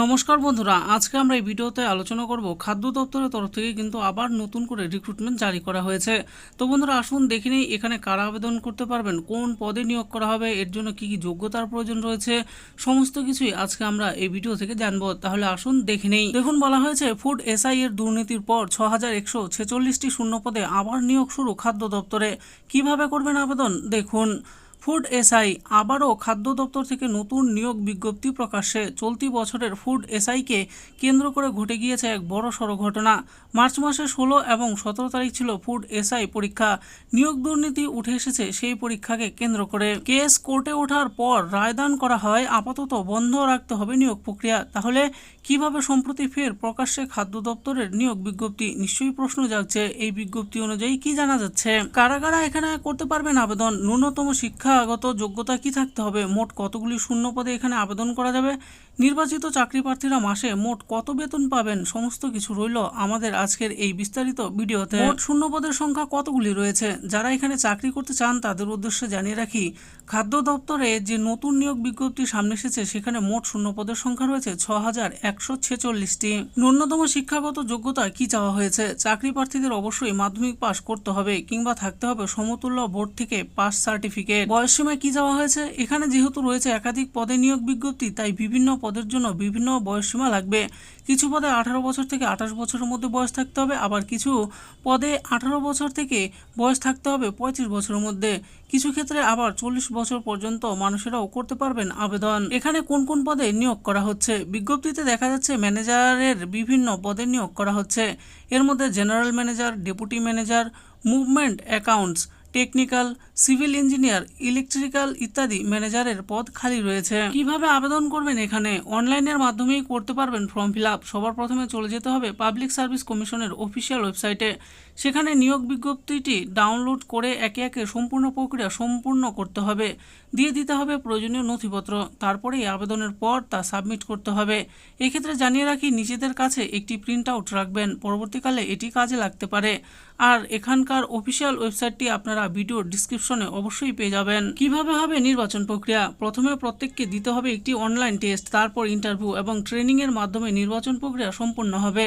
নমস্কার বন্ধুরা, আজকে আমরা এই ভিডিওতে আলোচনা করব খাদ্য দপ্তরের তরফ থেকে কিন্তু আবার নতুন করে রিক্রুটমেন্ট জারি করা হয়েছে। তো বন্ধুরা, আসুন দেখে নিই এখানে কারা আবেদন করতে পারবেন, কোন পদে নিয়োগ করা হবে, এর জন্য কি কি যোগ্যতার প্রয়োজন রয়েছে, সমস্ত কিছুই আজকে আমরা এই ভিডিও থেকে জানব। তাহলে আসুন দেখে নেই। দেখুন, বলা হয়েছে ফুড এসআই এর দুর্নীতির পর ছ হাজার একশো ছেচল্লিশটি শূন্য পদে আবার নিয়োগ শুরু খাদ্য দপ্তরে। কীভাবে করবেন আবেদন? দেখুন ফুড এসআই আবারও খাদ্য দপ্তর থেকে নতুন নিয়োগ বিজ্ঞপ্তি প্রকাশ্যে। চলতি বছরের ফুড এসআইকে কেন্দ্র করে ঘটে গিয়েছে এক বড় সড় ঘটনা। মার্চ মাসে ষোলো এবং সতেরো তারিখ ছিল ফুড এসআই পরীক্ষা। নিয়োগ দুর্নীতি উঠে এসেছে সেই পরীক্ষাকে কেন্দ্র করে। কেস কোর্টে ওঠার পর রায়দান করা হয়, আপাতত বন্ধ রাখতে হবে নিয়োগ প্রক্রিয়া। তাহলে কীভাবে সম্প্রতি ফের প্রকাশ্যে খাদ্য দপ্তরের নিয়োগ বিজ্ঞপ্তি? নিশ্চয়ই প্রশ্ন জাগছে। এই বিজ্ঞপ্তি অনুযায়ী কি জানা যাচ্ছে? কারা কারা এখানে করতে পারবেন আবেদন। ন্যূনতম শিক্ষাগত যোগ্যতা কি থাকতে হবে? মোট কতগুলি শূন্য পদে এখানে আবেদন করা যাবে? নির্বাচিত চাকরি প্রার্থীরা মাসে মোট কত বেতন পাবেন? সমস্ত কিছু রইল আমাদের আজকের এই বিস্তারিত ভিডিওতে। মোট শূন্য পদের সংখ্যা কতগুলি রয়েছে? যারা এখানে চাকরি করতে চান তাদের উদ্দেশ্যে জানিয়ে রাখি, খাদ্য দপ্তরে যে নতুন নিয়োগ বিজ্ঞপ্তি সামনে এসেছে, সেখানে মোট শূন্য পদের সংখ্যা রয়েছে ছ হাজার একশো ছেচল্লিশটি। ন্যূনতম শিক্ষাগত যোগ্যতা কি চাওয়া হয়েছে? চাকরি প্রার্থীদের অবশ্যই মাধ্যমিক পাশ করতে হবে কিংবা থাকতে হবে সমতুল্য বোর্ড থেকে পাস সার্টিফিকেট। বয়সসীমায় কি যাওয়া হয়েছে? এখানে যেহেতু রয়েছে একাধিক পদে নিয়োগ বিজ্ঞপ্তি, তাই বিভিন্ন পদের জন্য বিভিন্ন বয়সসীমা লাগবে। কিছু পদে আঠারো বছর থেকে আঠাশ বছরের মধ্যে বয়স থাকতে হবে, আবার কিছু পদে আঠারো বছর থেকে বয়স থাকতে হবে পঁয়ত্রিশ বছরের মধ্যে। কিছু ক্ষেত্রে আবার চল্লিশ বছর পর্যন্ত মানুষেরাও করতে পারবেন আবেদন। এখানে কোন কোন পদে নিয়োগ করা হচ্ছে? বিজ্ঞপ্তিতে দেখা যাচ্ছে ম্যানেজারের বিভিন্ন পদে নিয়োগ করা হচ্ছে। এর মধ্যে general manager, deputy manager, movement accounts technical, civil engineer, electrical ইত্যাদি ম্যানেজারের পদ খালি রয়েছে। কীভাবে আবেদন করবেন এখানে? অনলাইনের মাধ্যমেই করতে পারবেন ফর্ম ফিল সবার প্রথমে চলে যেতে হবে পাবলিক সার্ভিস কমিশনের অফিসিয়াল ওয়েবসাইটে। সেখানে নিয়োগ বিজ্ঞপ্তিটি ডাউনলোড করে একে একে সম্পূর্ণ প্রক্রিয়া সম্পূর্ণ করতে হবে। দিয়ে দিতে হবে প্রয়োজনীয় নথিপত্র। তারপরেই আবেদনের পর তা সাবমিট করতে হবে। এক্ষেত্রে জানিয়ে রাখি, নিজেদের কাছে একটি প্রিন্ট আউট রাখবেন। পরবর্তীকালে এটি কাজে লাগতে পারে। আর এখানকার অফিসিয়াল ওয়েবসাইটটি আপনারা ভিডিওর ডিসক্রিপশনে অবশ্যই পেয়ে যাবেন। কীভাবে হবে নির্বাচন প্রক্রিয়া? প্রথমে প্রত্যেককে দিতে হবে একটি অনলাইন টেস্ট, তারপর ইন্টারভিউ এবং ট্রেনিংয়ের মাধ্যমে নির্বাচন প্রক্রিয়া সম্পূর্ণ হবে।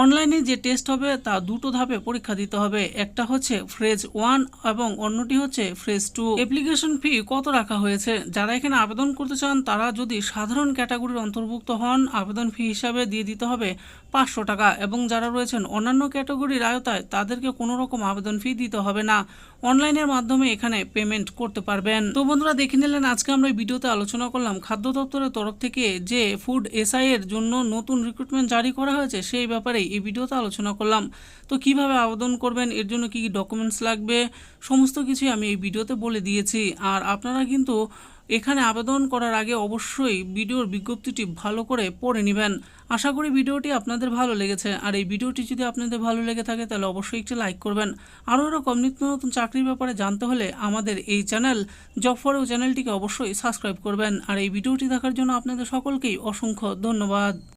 অনলাইনে যে টেস্ট হবে তা দুটো ধাপে পরীক্ষা দিতে হবে। একটা হচ্ছে ফ্রেজ ওয়ান এবং অন্যটি হচ্ছে ফ্রেজ টু। অ্যাপ্লিকেশন ফি কত রাখা হয়েছে? যারা এখানে আবেদন করতে চান, তারা যদি সাধারণ ক্যাটাগরির অন্তর্ভুক্ত হন, আবেদন ফি হিসাবে দিয়ে দিতে হবে পাঁচশো টাকা এবং যারা রয়েছেন অন্যান্য ক্যাটাগরির আয়তায়, তাদেরকে কোনো রকম আবেদন ফি দিতে হবে না। অনলাইনের মাধ্যমে এখানে পেমেন্ট করতে পারবেন। তো বন্ধুরা, দেখে নিলেন, আজকে আমরা এই ভিডিওতে আলোচনা করলাম খাদ্য দপ্তরের তরফ থেকে যে ফুড এসআই এর জন্য নতুন রিক্রুটমেন্ট জারি করা হয়েছে, সেই ব্যাপারে এই ভিডিওতে আলোচনা করলাম। তো কীভাবে আবেদন করবেন, এর জন্য কি কি ডকুমেন্টস লাগবে, সমস্ত কিছুই আমি এই ভিডিওতে বলে দিয়েছি। আর আপনারা কিন্তু এখানে আবেদন করার আগে অবশ্যই ভিডিওর বিজ্ঞপ্তিটি ভালো করে পড়ে নেবেন। আশা করি ভিডিওটি আপনাদের ভালো লেগেছে। আর এই ভিডিওটি যদি আপনাদের ভালো লেগে থাকে, তাহলে অবশ্যই একটি লাইক করবেন। আরও এরকম নিত্য নতুন চাকরির ব্যাপারে জানতে হলে আমাদের এই চ্যানেল জব ফরেও চ্যানেলটিকে অবশ্যই সাবস্ক্রাইব করবেন। আর এই ভিডিওটি দেখার জন্য আপনাদের সকলকেই অসংখ্য ধন্যবাদ।